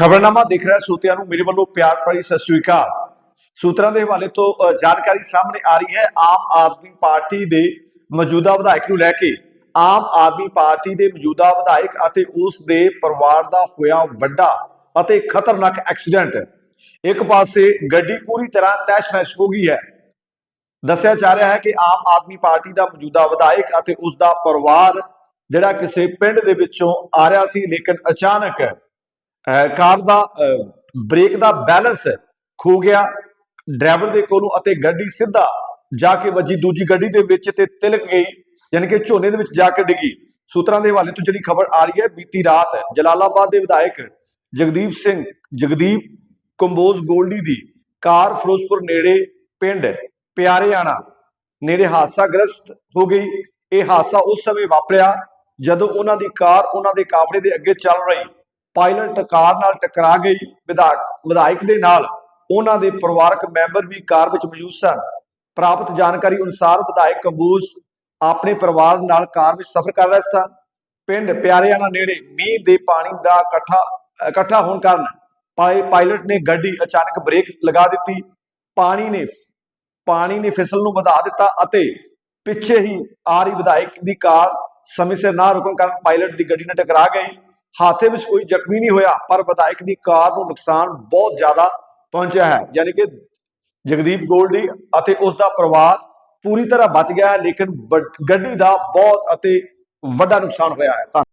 ਖਬਰਨਾਮਾ ਦੇਖ ਰਿਹਾ ਸੂਤਿਆਂ ਨੂੰ ਮੇਰੇ ਵੱਲੋਂ ਪਿਆਰ ਭਰੀ ਸਤਿ ਸ੍ਰੀ ਅਕਾਲ। ਸੂਤਰਾਂ ਦੇ ਹਵਾਲੇ ਤੋਂ ਜਾਣਕਾਰੀ ਸਾਹਮਣੇ ਆ ਰਹੀ ਹੈ, ਆਮ ਆਦਮੀ ਪਾਰਟੀ ਦੇ ਮੌਜੂਦਾ ਵਿਧਾਇਕ ਨੂੰ ਲੈ ਕੇ। ਆਮ ਆਦਮੀ ਪਾਰਟੀ ਦੇ ਮੌਜੂਦਾ ਵਿਧਾਇਕ ਅਤੇ ਉਸ ਦੇ ਪਰਿਵਾਰ ਦਾ ਹੋਇਆ ਵੱਡਾ ਅਤੇ ਖਤਰਨਾਕ ਐਕਸੀਡੈਂਟ। ਇੱਕ ਪਾਸੇ ਗੱਡੀ ਪੂਰੀ ਤਰ੍ਹਾਂ ਤੈਸ਼-ਨੈਸ਼ ਹੋ ਗਈ ਹੈ। ਦੱਸਿਆ ਜਾ ਰਿਹਾ ਹੈ ਕਿ ਆਮ ਆਦਮੀ ਪਾਰਟੀ ਦਾ ਮੌਜੂਦਾ ਵਿਧਾਇਕ ਅਤੇ ਉਸ ਦਾ ਪਰਿਵਾਰ ਜਿਹੜਾ ਕਿਸੇ ਪਿੰਡ ਦੇ ਵਿੱਚੋਂ ਆ ਰਿਹਾ ਸੀ, ਲੇਕਿਨ ਅਚਾਨਕ ਕਾਰ ਦਾ ਬ੍ਰੇਕ ਦਾ ਬੈਲੈਂਸ ਖੋ ਗਿਆ ਡਰਾਈਵਰ ਦੇ ਕੋਲੋਂ ਅਤੇ ਗੱਡੀ ਸਿੱਧਾ ਜਾ ਕੇ ਵੱਜੀ। ਦੂਜੀ ਗੱਡੀ ਦੇ ਵਿੱਚ ਤੇ ਤਿਲਕ ਗਈ ਯਾਨੀ ਕਿ ਝੋਨੇ ਦੇ ਵਿੱਚ ਜਾ ਕੇ ਡਿੱਗੀ। ਸੂਤਰਾਂ ਦੇ ਹਵਾਲੇ ਤੋਂ ਜਿਹੜੀ ਖਬਰ ਆ ਰਹੀ ਹੈ ਬੀਤੀ ਰਾਤ ਜਲਾਲਾਬਾਦ ਦੇ ਵਿਧਾਇਕ ਜਗਦੀਪ ਸਿੰਘ ਜਗਦੀਪ ਕੰਬੋਜ ਗੋਲਡੀ ਦੀ ਕਾਰ ਫਿਰੋਜ਼ਪੁਰ ਨੇੜੇ ਪਿੰਡ ਪਿਆਰੇਆਣਾ ਨੇੜੇ ਹਾਦਸਾਗ੍ਰਸਤ ਹੋ ਗਈ। ਇਹ ਹਾਦਸਾ ਉਸ ਸਮੇਂ ਵਾਪਰਿਆ ਜਦੋਂ ਉਹਨਾਂ ਦੀ ਕਾਰ ਉਹਨਾਂ ਦੇ ਕਾਫਲੇ ਦੇ ਅੱਗੇ ਚੱਲ ਰਹੀ। ਪਾਇਲਟ ਕਾਰ ਨਾਲ ਟਕਰਾ ਗਈ ਵਿਧਾਇਕ ਵਿਧਾਇਕ ਦੇ ਨਾਲ। ਉਹਨਾਂ ਦੇ ਪਰਿਵਾਰਕ ਮੈਂਬਰ ਵੀ ਕਾਰ ਵਿੱਚ ਮੌਜੂਦ ਸਨ। ਪ੍ਰਾਪਤ ਜਾਣਕਾਰੀ ਅਨੁਸਾਰ ਵਿਧਾਇਕ ਕੰਬੂਜ ਆਪਣੇ ਪਰਿਵਾਰ ਨਾਲ ਕਾਰ ਵਿੱਚ ਸਫ਼ਰ ਕਰ ਰਹੇ ਸਨ। ਪਿੰਡ ਪਿਆਰੇਆਣਾ ਨੇੜੇ ਮੀਂਹ ਦੇ ਪਾਣੀ ਦਾ ਇਕੱਠਾ ਇਕੱਠਾ ਹੋਣ ਕਾਰਨ ਪਾਇ- ਪਾਇਲਟ ਨੇ ਗੱਡੀ ਅਚਾਨਕ ਬ੍ਰੇਕ ਲਗਾ ਦਿੱਤੀ। ਪਾਣੀ ਨੇ ਪਾਣੀ ਨੇ ਫਿਸਲ ਨੂੰ ਵਧਾ ਦਿੱਤਾ ਅਤੇ ਪਿੱਛੇ ਹੀ ਆ ਰਹੀ ਵਿਧਾਇਕ ਦੀ ਕਾਰ ਸਮੇਂ ਸਿਰ ਨਾ ਰੁਕਣ ਕਾਰਨ ਪਾਇਲਟ ਦੀ ਗੱਡੀ ਨਾਲ ਟਕਰਾ ਗਈ। ਹਾਦਸੇ ਵਿੱਚ ਕੋਈ ਜ਼ਖਮੀ ਨਹੀਂ ਹੋਇਆ, ਪਰ ਵਿਧਾਇਕ ਦੀ ਕਾਰ ਨੂੰ ਨੁਕਸਾਨ ਬਹੁਤ ਜ਼ਿਆਦਾ ਪਹੁੰਚਿਆ ਹੈ। ਯਾਨੀ ਕਿ ਜਗਦੀਪ ਗੋਲਡੀ ਅਤੇ ਉਸ ਦਾ ਪਰਿਵਾਰ ਪੂਰੀ ਤਰ੍ਹਾਂ ਬਚ ਗਿਆ ਹੈ, ਲੇਕਿਨ ਗੱਡੀ ਦਾ ਬਹੁਤ ਅਤੇ ਵੱਡਾ ਨੁਕਸਾਨ ਹੋਇਆ ਹੈ। ਧੰਨਵਾਦ